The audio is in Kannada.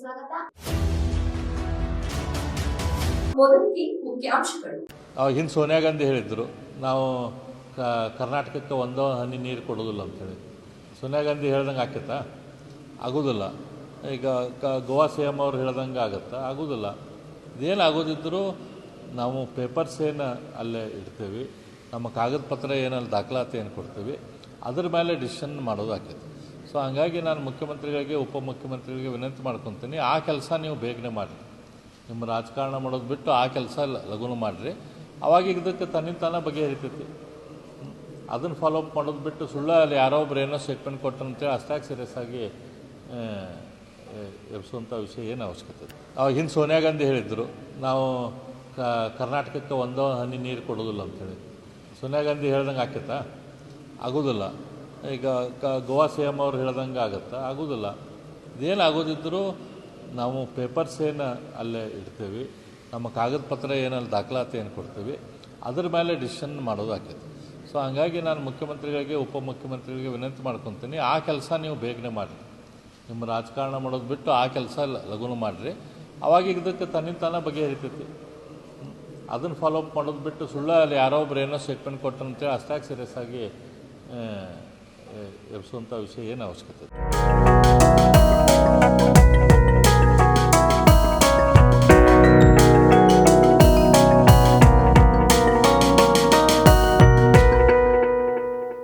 ಸ್ವಾಗತ. ಹಿಂದೆ ಸೋನಿಯಾ ಗಾಂಧಿ ಹೇಳಿದ್ರು, ನಾವು ಕರ್ನಾಟಕಕ್ಕೆ ಒಂದೋ ಹನಿ ನೀರು ಕೊಡೋದಿಲ್ಲ ಅಂತೇಳಿ ಸೋನಿಯಾ ಗಾಂಧಿ ಹೇಳ್ದಂಗೆ ಆಕೈತಾ? ಆಗೋದಿಲ್ಲ. ಈಗ ಕ, ಗೋವಾ ಸಿ ಎಂ ಅವ್ರು ಹೇಳ್ದಂಗೆ ಆಗುತ್ತಾ? ಆಗೋದಿಲ್ಲ. ಇದೇನು ಆಗೋದಿದ್ದರೂ ನಾವು ಪೇಪರ್ಸ್ ಏನು ಅಲ್ಲೇ ಇಡ್ತೇವೆ. ನಮ್ಮ ಕಾಗದ ಪತ್ರ ಏನಲ್ಲಿ ದಾಖಲಾತಿ ಏನು ಕೊಡ್ತೀವಿ, ಅದ್ರ ಮೇಲೆ ಡಿಸಿಷನ್ ಮಾಡೋದು ಆಕೈತಿ. ಸೊ ಹಂಗಾಗಿ ನಾನು ಮುಖ್ಯಮಂತ್ರಿಗಳಿಗೆ, ಉಪಮುಖ್ಯಮಂತ್ರಿಗಳಿಗೆ ವಿನಂತಿ ಮಾಡ್ಕೊತೀನಿ, ಆ ಕೆಲಸ ನೀವು ಬೇಗನೆ ಮಾಡಿರಿ. ನಿಮ್ಮ ರಾಜಕಾರಣ ಮಾಡೋದು ಬಿಟ್ಟು ಆ ಕೆಲಸ ಲಘುನ ಮಾಡಿರಿ. ಅವಾಗ ಇದಕ್ಕೆ ತನ್ನಿಂದ ತಾನೇ ಬಗೆಹರಿತೈತಿ. ಅದನ್ನು ಫಾಲೋ ಅಪ್ ಮಾಡೋದು ಬಿಟ್ಟು ಸುಳ್ಳು ಅಲ್ಲಿ ಯಾರೋ ಒಬ್ರು ಏನೋ ಸ್ಟೇಟ್ಮೆಂಟ್ ಕೊಟ್ಟಂತೇಳಿ ಅಷ್ಟಾಗಿ ಸೀರಿಯಸ್ ಆಗಿ ಎಬ್ಸುವಂಥ ವಿಷಯ ಏನು ಅವಶ್ಯಕತೆ ಅವಾಗ ಹಿಂದೆ ಸೋನಿಯಾ ಗಾಂಧಿ ಹೇಳಿದ್ರು, ನಾವು ಕರ್ನಾಟಕಕ್ಕೆ ಒಂದೋ ಹನಿ ನೀರು ಕೊಡೋದಿಲ್ಲ ಅಂತೇಳಿ ಸೋನಿಯಾ ಗಾಂಧಿ ಹೇಳ್ದಂಗೆ ಆಕೈತಾ? ಆಗೋದಿಲ್ಲ. ಈಗ ಕ ಗೋವಾ ಸಿ ಎಂ ಅವ್ರು ಹೇಳ್ದಂಗೆ ಆಗುತ್ತಾ? ಆಗೋದಿಲ್ಲ. ಇದೇನು ಆಗೋದಿದ್ದರೂ ನಾವು ಪೇಪರ್ಸ್ ಏನು ಅಲ್ಲೇ ಇಡ್ತೀವಿ. ನಮ್ಮ ಕಾಗದ ಪತ್ರ ಏನಲ್ಲಿ ದಾಖಲಾತಿ ಏನು ಕೊಡ್ತೀವಿ. ಅದ್ರ ಮೇಲೆ ಡಿಸಿಷನ್ ಮಾಡೋದು ಆಕೈತಿ. ಸೊ ಹಂಗಾಗಿ ನಾನು ಮುಖ್ಯಮಂತ್ರಿಗಳಿಗೆ, ಉಪಮುಖ್ಯಮಂತ್ರಿಗಳಿಗೆ ವಿನಂತಿ ಮಾಡ್ಕೊತೀನಿ. ಆ ಕೆಲಸ ನೀವು ಬೇಗನೆ ಮಾಡಿರಿ. ನಿಮ್ಮ ರಾಜಕಾರಣ ಮಾಡೋದು ಬಿಟ್ಟು ಆ ಕೆಲಸ ಲಘುನ ಮಾಡಿರಿ. ಅವಾಗ ಇದಕ್ಕೆ ತನ್ನಿಂದ ತಾನೇ ಬಗೆಹರಿತೈತಿ. ಅದನ್ನು ಫಾಲೋ ಅಪ್ ಮಾಡೋದು ಬಿಟ್ಟು ಸುಳ್ಳು ಅಲ್ಲಿ ಯಾರೋ ಒಬ್ರು ಏನೋ ಸ್ಟೇಟ್ಮೆಂಟ್ ಕೊಟ್ಟಂತೇಳಿ ಅಷ್ಟಾಗಿ ಸೀರಿಯಸ್ ಆಗಿ ಎಬ್ಸುವಂಥ ವಿಷಯ ಏನು ಅವಶ್ಯಕತೆ?